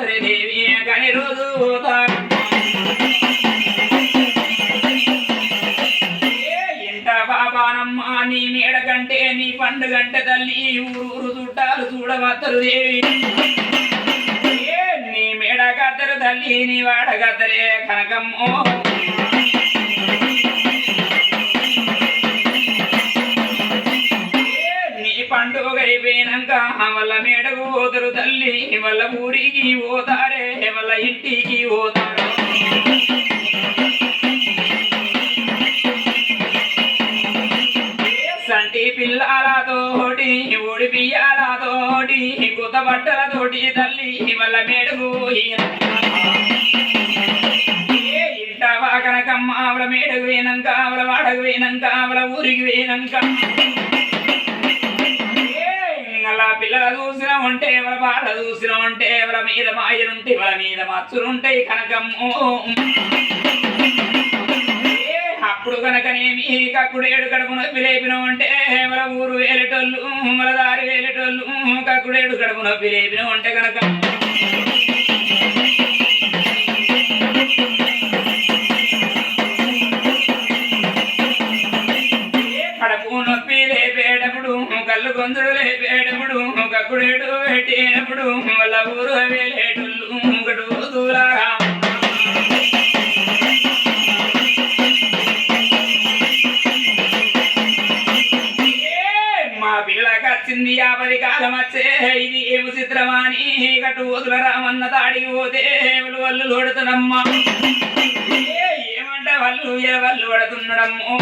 రాత్రి దేవి కానీ రోజు పోతారు ఏ ఇంట బాబానమ్మ నీ మేడ నీ పండు తల్లి ఊరూరు చుట్టాలు చూడవద్దరు దేవి ఏ నీ మేడ తల్లి నీ వాడ గద్దరే కనకమ్మో పోతారు వల్ల ఊరికి పోతారే వల్ల ఇంటికి పోతారు సంటి పిల్లలతోటి ఊడి బియ్యాలతోటి కొత్త బట్టలతోటి తల్లి వల్ల మేడకు పోయినాక కనకమ్మ ఆవిడ మేడకు వేనంక ఆవిడ వాడకు వేనంక ఆవిడ ఊరికి వేనంక అలా పిల్లలు చూసిన ఉంటే ఎవల బాధ చూసిన ఉంటే ఎవల మీద మాయనుంటే వాళ్ళ మీద మచ్చులుంటాయి కనకమ్ము. ఏ అప్పుడు కనుకనేమి ఏడు కడుపు నొప్పి లేపిన ఉంటే ఎవల ఊరు వేలేటోళ్ళు మన దారి వేలేటోళ్ళు కక్కుడేడు కడుపు నొప్పి లేపిన ఉంటే కనుక కడుపు నొప్పి లేపేటప్పుడు కళ్ళు గొంతుడు లేపేట కక్కుడేడు పెట్టేటప్పుడు వాళ్ళ ఊరు వేలేటోళ్ళు ఒకడు దూరాగా ఏ మా పిల్లకి వచ్చింది యాభై కాలం వచ్చే ఇది ఏమి చిత్రమాని గటు వదుల రామన్న తాడికి పోతే వాళ్ళు లోడుతున్నమ్మా ఏ ఏమంటే వాళ్ళు ఏ వాళ్ళు పడుతున్నాడమ్మో.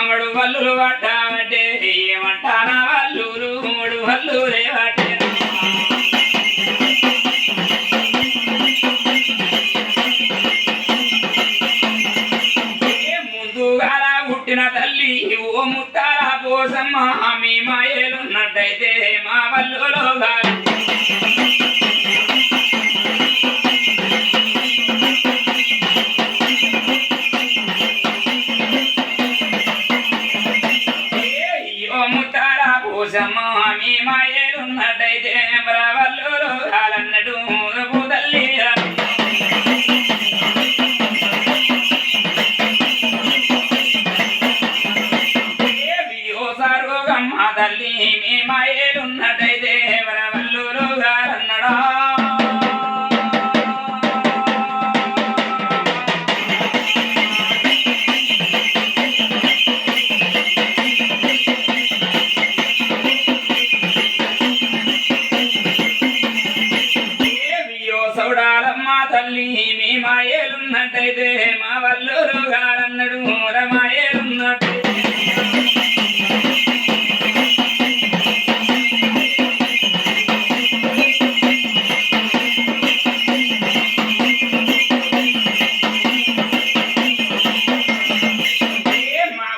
మంగడు వల్లులు పడ్డామంటే ఏమంటానా వల్లులు? మూడు వల్లు రేవటే ముందుగాల పుట్టిన తల్లి ఓ ముత్తాల పోసమ్మ మీ మాయలున్నట్టయితే మా వల్లులో గాలి. పోసమ్మ మీ మాయలున్నట్టయితే మా వల్లులో గాలన్నట్టు తల్లి మీ మాయేలున్నట్టయితే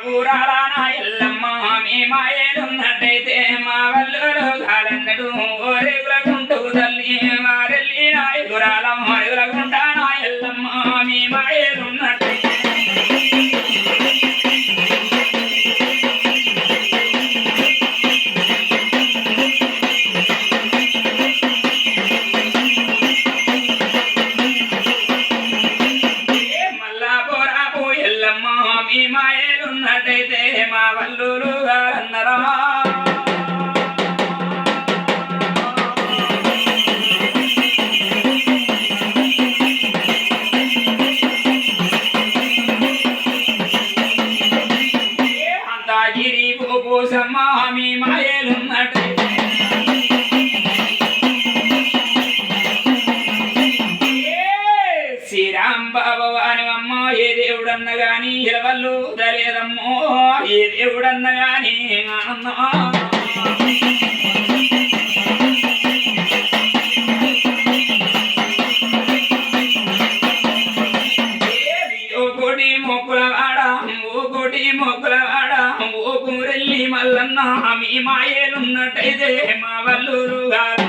రమాయేలున్నట్టయితే ఎల్లమ్మ మీ మాయేలున్నట్టయితే మాయలున్నట్టయితే మా వల్లూరుగా గారన్నరా ఏ దేవుడన్న గాని దేవుడన్నగానే ఓ మల్లన్న మీ మాయేలున్నట్టయితే మా వల్లూరు గారు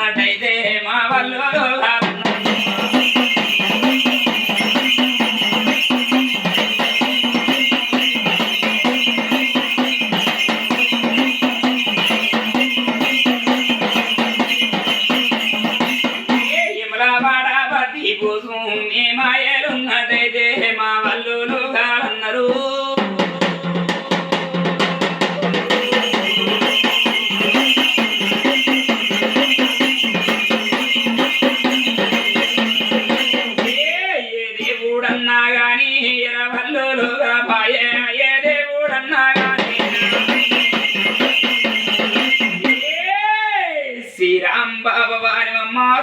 మాయేలున్నట్టయితే మా వల్లూరు మాయలున్నదైతే శ్రీరామ్ బాబా వారి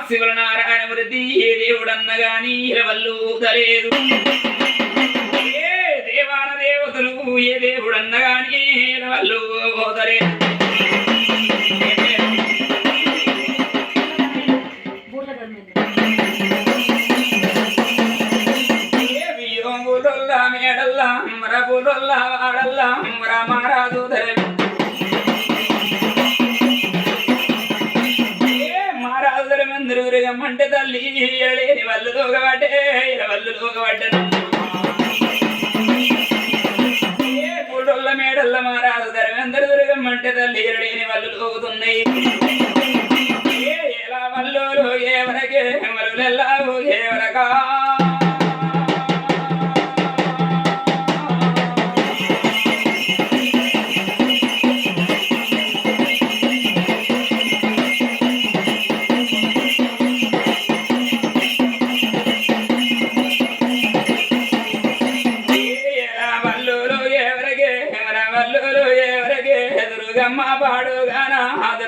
శివుల నారాయణ వృద్ధి ఏ దేవుడన్న గాని ఇరవల్లు ఊదలేదు. ఏ దేవాన దేవతలు ఏ దేవుడన్న గాని ఇరవల్లు ఊదలేదు. మందిరు తల్లి ఎడలేని వాళ్ళు దూగబట్టే వాళ్ళు దూగబట్టను ఏ పూటోళ్ళ మేడల్ల మహారాజు ధర్మేందరు దుర్గమ్మంటే తల్లి ఎడలేని వాళ్ళు దూగుతున్నాయి ఏ ఎలా వల్లు వరకే మరులెల్లా ఏ వరకా